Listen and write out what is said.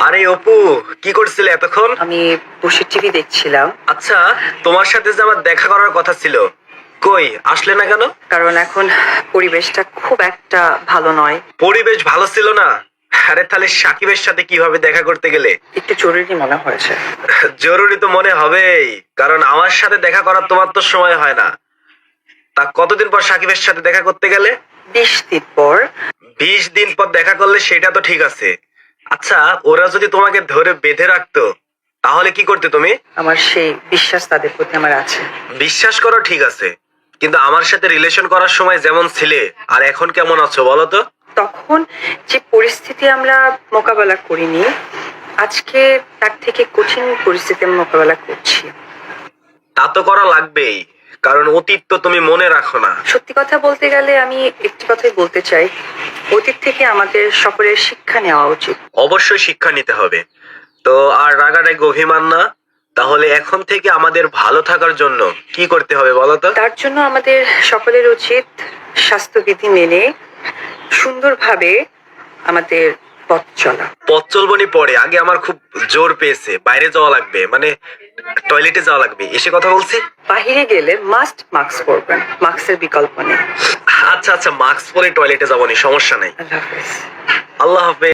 আরে অপু কি করছিলে এতক্ষণ? আমি বসে টিভি দেখছিলাম। আচ্ছা তোমার সাথে যে আমার দেখা করার কথা ছিল কই আসলে না কেন? কারণ এখন পরিবেশটা খুব একটা ভালো নয়। পরিবেশ ভালো ছিল না। আরে তাহলে সাকিবের সাথে কীভাবে দেখা করতে গেলে? একটু জরুরি মনে হয়েছে। জরুরি তো মনে হবেই কারণ আমার সাথে দেখা করার তোমার তো সময় হয় না। তা কতদিন পর সাকিবের সাথে দেখা করতে গেলে? বিশ দিন পর। বিশ দিন পর দেখা করলে সেটা তো ঠিক আছে। আচ্ছা ওরা যদি তোমাকে ধরে বেঁধে রাখতো তাহলে কি করতে তুমি? আমার সেই বিশ্বাস তাদের প্রতি আমার আছে। বিশ্বাস করো ঠিক আছে কিন্তু আমার সাথে রিলেশন করার সময় যেমন ছিলে আর এখন কেমন আছো বলো তো? তখন যে পরিস্থিতি আমরা মোকাবেলা করিনি আজকে তার থেকে কঠিন পরিস্থিতি আমি মোকাবেলা করছি। তা তো করা লাগবেই। কারণ অতীত তো তুমি মনে রাখো না। সত্যি কথা বলতে গেলে আমি একটি কথাই বলতে চাই। অতীত থেকে আমাদের সকলের শিক্ষা নেওয়া উচিত। অবশ্যই শিক্ষা নিতে হবে। তো আর রাগারাগি অভিমান না। তাহলে এখন থেকে আমাদের ভালো থাকার জন্য কি করতে হবে বলো তো? তার জন্য আমাদের সকলের উচিত স্বাস্থ্যবিধি মেনে সুন্দরভাবে আমাদের পথ চলা পথ চলবনি পরে আগে আমার খুব জোর পেয়েছে। বাইরে যাওয়া লাগবে মানে টয়লেটে যাওয়া লাগবে। এসে কথা বলছি? বাহিরে গেলে মাস্ট মাস্ক পরবেন। মাস্কের বিকল্প নেই। আচ্ছা আচ্ছা মাস্ক পরে টয়লেটে যাবনি সমস্যা নাই। আল্লাহ হাফেজ। আল্লাহ হাফেজ।